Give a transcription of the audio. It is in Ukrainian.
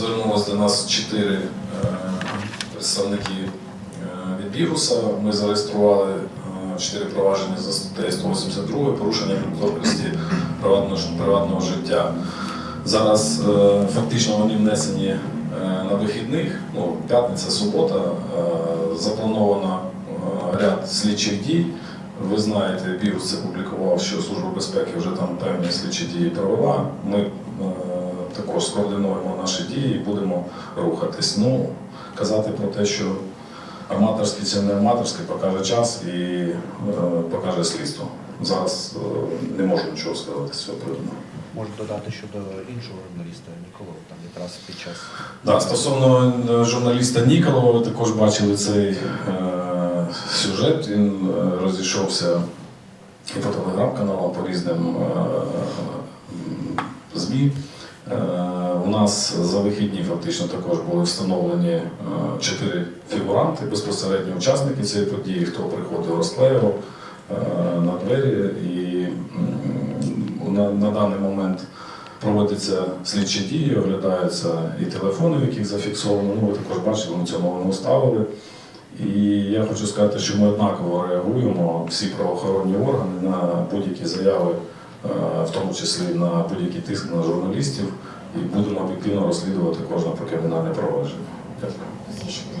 звернулося до нас чотири е, представники е, від Біруса. Ми зареєстрували е, чотири провадження за статтею 182 порушення недоторкності приватного, приватного життя. Зараз фактично вони внесені на вихідних, ну, п'ятниця, субота, заплановано ряд слідчих дій. Ви знаєте, Бірус це публікував, що Служба безпеки вже там певні слідчі дії провела. Ми також скоординуємо наші дії і будемо рухатись. Ну, казати про те, що аматорський чи не аматорський, покаже час і е, покаже слідство. Зараз е, не можу нічого сказати з цього приводу. Можу додати щодо іншого журналіста Ніколова, там якраз під час Да, стосовно е, журналіста Ніколова, ви також бачили цей е, сюжет. Він е, розійшовся і по телеграм-каналам, по різним е, ЗМІ. Е, у нас за вихідні фактично також були встановлені е, чотири фігуранти, безпосередньо учасники цієї події, хто приходив, розклеював е, на двері. І на, на даний момент проводяться слідчі дії, оглядаються і телефони, в яких зафіксовано. Ну, ви також бачили, ми цю новину ставили. І я хочу сказати, що ми однаково реагуємо, всі правоохоронні органи, на будь-які заяви, в тому числі на будь-який тиск на журналістів, і будемо об'єктивно розслідувати кожне кримінальне провадження. Дякую.